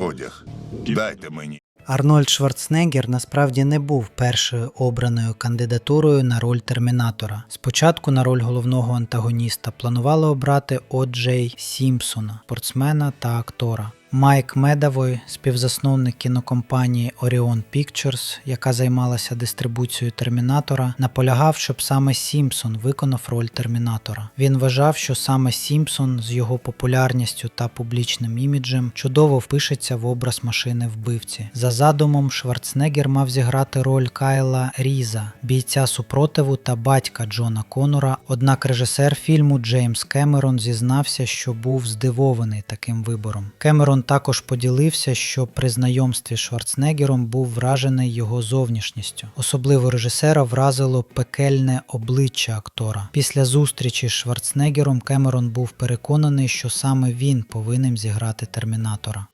одяг. Дайте мені. Арнольд Шварценеггер насправді не був першою обраною кандидатурою на роль термінатора. Спочатку на роль головного антагоніста планували обрати О'Джей Сімпсона, спортсмена та актора. Майк Медавой, співзасновник кінокомпанії Orion Pictures, яка займалася дистрибуцією Термінатора, наполягав, щоб саме Сімпсон виконав роль Термінатора. Він вважав, що саме Сімпсон з його популярністю та публічним іміджем чудово впишеться в образ машини вбивці. За задумом, Шварценеггер мав зіграти роль Кайла Різа, бійця супротиву та батька Джона Конора. Однак режисер фільму Джеймс Кемерон зізнався, що був здивований таким вибором. Кемерон також поділився, що при знайомстві з Шварценеггером був вражений його зовнішністю. Особливо режисера вразило пекельне обличчя актора. Після зустрічі з Шварценеггером Кемерон був переконаний, що саме він повинен зіграти термінатора.